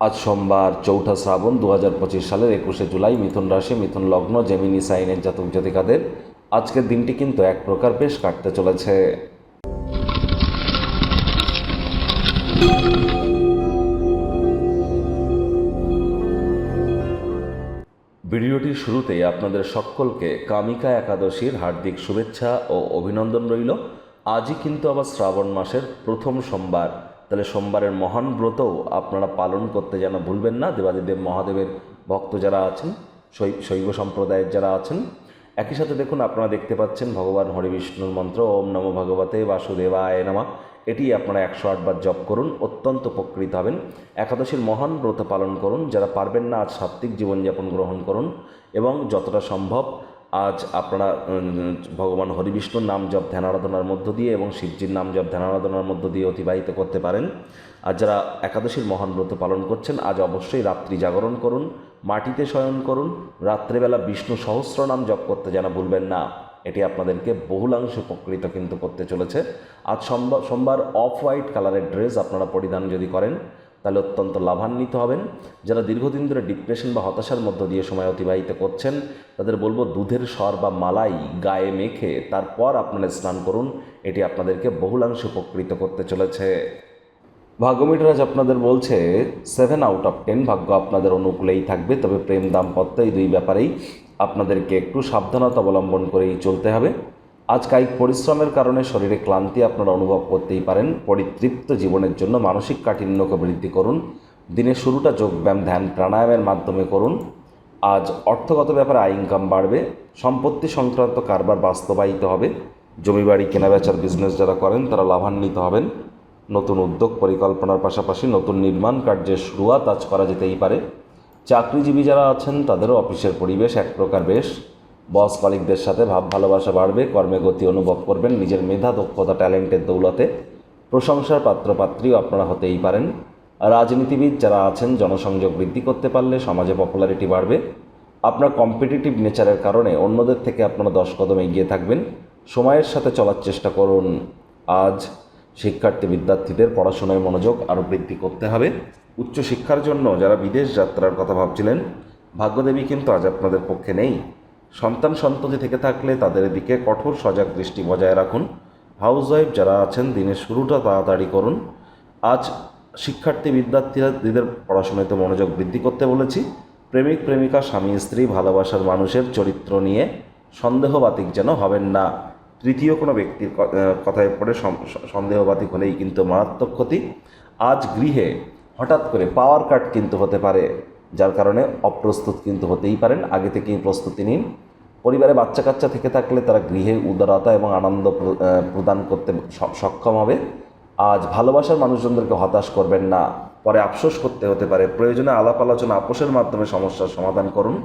আজ সোমবার চৌঠা শ্রাবণ দু হাজার পঁচিশ সালের একুশে জুলাই মিথুন রাশি, মিথুন লগ্ন, জেমিনি সাইনের জাতক জাতিকাদের আজকের দিনটি কিন্তু এক প্রকার বেশ কাটতে চলেছে। ভিডিওটির শুরুতেই আপনাদের সকলকে কামিকা একাদশীর হার্দিক শুভেচ্ছা ও অভিনন্দন রইল। আজই কিন্তু আবার শ্রাবণ মাসের প্রথম সোমবার। তাহলে সোমবারের মহান ব্রতও আপনারা পালন করতে যেন ভুলবেন না। দেবাদিদেব মহাদেবের ভক্ত যারা আছেন শৈব সম্প্রদায়ের যারা আছেন, একই সাথে দেখুন আপনারা দেখতে পাচ্ছেন ভগবান হরিবিষ্ণুর মন্ত্র, ওম নমো ভগবতে বাসুদেবায় নামা। এটি আপনারা একশো আটবার জপ করুন, অত্যন্ত উপকৃত হবেন। একাদশীর মহান ব্রত পালন করুন, যারা পারবেন না আজ সাত্ত্বিক জীবনযাপন গ্রহণ করুন, এবং যতটা সম্ভব আজ আপনারা ভগবান হরিবিষ্ণুর নাম জপ ধ্যান আরাধনার মধ্য দিয়ে এবং শিবজির নাম জপ ধ্যান আরাধনার মধ্য দিয়ে অতিবাহিত করতে পারেন। আর যারা একাদশীর মহান ব্রত পালন করছেন, আজ অবশ্যই রাত্রি জাগরণ করুন, মাটিতে শয়ন করুন, রাত্রেবেলা বিষ্ণু সহস্র নাম জপ করতে যেন ভুলবেন না। এটি আপনাদেরকে বহুলাংশে উপকৃত কিন্তু করতে চলেছে। আজ সোমবার অফ হোয়াইট কালারের ড্রেস আপনারা পরিধান যদি করেন তাহলে অত্যন্ত লাভান্বিত হবেন। যারা দীর্ঘদিন ধরে ডিপ্রেশন বা হতাশার মধ্য দিয়ে সময় অতিবাহিত করছেন, তাদের বলব দুধের স্বর বা মালাই গায়ে মেখে তারপর আপনারা স্নান করুন। এটি আপনাদেরকে বহুলাংশে উপকৃত করতে চলেছে। ভাগ্যমিটার আজ আপনাদের বলছে সেভেন আউট অফ টেন ভাগ্য আপনাদের অনুকূলেই থাকবে, তবে প্রেম দাম্পত্য এই দুই ব্যাপারেই আপনাদেরকে একটু সাবধানতা অবলম্বন করেই চলতে হবে। আজ কায়িক পরিশ্রমের কারণে শরীরে ক্লান্তি আপনারা অনুভব করতেই পারেন। পরিতৃপ্ত জীবনের জন্য মানসিক কাঠিন্যকে বৃদ্ধি করুন। দিনের শুরুটা যোগব্যায়াম ধ্যান, প্রাণায়ামের মাধ্যমে করুন। আজ অর্থগত ব্যাপারে আয় ইনকাম বাড়বে। সম্পত্তি সংক্রান্ত কারবার বাস্তবায়িত হবে। জমি বাড়ি কেনাবেচার বিজনেস যারা করেন, তারা লাভান্বিত হবেন। নতুন উদ্যোগ পরিকল্পনার পাশাপাশি নতুন নির্মাণ কার্যের শুরুয়াত আজ করা যেতেই পারে। চাকরিজীবী যারা আছেন, তাদেরও অফিসের পরিবেশ এক প্রকার বেশ। বস কলিকদের সাথে ভাব ভালোবাসা বাড়বে, কর্মে গতি অনুভব করবেন, নিজের মেধা, দক্ষতা, ট্যালেন্টের দৌলতে প্রশংসার পাত্রপাত্রীও আপনারা হতেই পারেন। রাজনীতিবিদ যারা আছেন, জনসংযোগ বৃদ্ধি করতে পারলে সমাজে পপুলারিটি বাড়বে। আপনার কম্পিটিটিভ নেচারের কারণে অন্যদের থেকে আপনারা দশ কদম এগিয়ে থাকবেন। সময়ের সাথে চলার চেষ্টা করুন। আজ শিক্ষার্থী বিদ্যার্থীদের পড়াশোনায় মনোযোগ আরও বৃদ্ধি করতে হবে। উচ্চশিক্ষার জন্য যারা বিদেশ যাত্রার কথা ভাবছিলেন, ভাগ্যদেবী কিন্তু আজ আপনাদের পক্ষে নেই। সন্তান সন্ততি থেকে থাকলে তাদের দিকে কঠোর সজাগ দৃষ্টি বজায় রাখুন। হাউসওয়াইফ যারা আছেন, দিনের শুরুটা তাড়াতাড়ি করুন। আজ শিক্ষার্থী বিদ্যার্থীদের পড়াশোনাতে মনোযোগ বৃদ্ধি করতে বলেছি। প্রেমিক, প্রেমিকা, স্বামী, স্ত্রী, ভালোবাসার মানুষের চরিত্র নিয়ে সন্দেহবাতিক যেন হবেন না। তৃতীয় কোনো ব্যক্তির কথায় পড়ে সন্দেহবাতিক হলেই কিন্তু মারাত্মক ক্ষতি। আজ গৃহে হঠাৎ করে পাওয়ার কাট কিন্তু হতে পারে। যার কারণে অপ্রস্তুত কিন্তু হতেই পারেন। আগে থেকেই প্রস্তুতি নিন। পরিবারে বাচ্চা কাচ্চা থেকে থাকলে তারা গৃহে উদারতা এবং আনন্দ প্র- প্রদান করতে সক্ষম হবে। আজ ভালোবাসার মানুষজনদেরকে হতাশ করবেন না। পরে আফসোস করতে হতে পারে। প্রয়োজনে আলাপ আলোচনা আপোষের মাধ্যমে সমস্যার সমাধান করুন।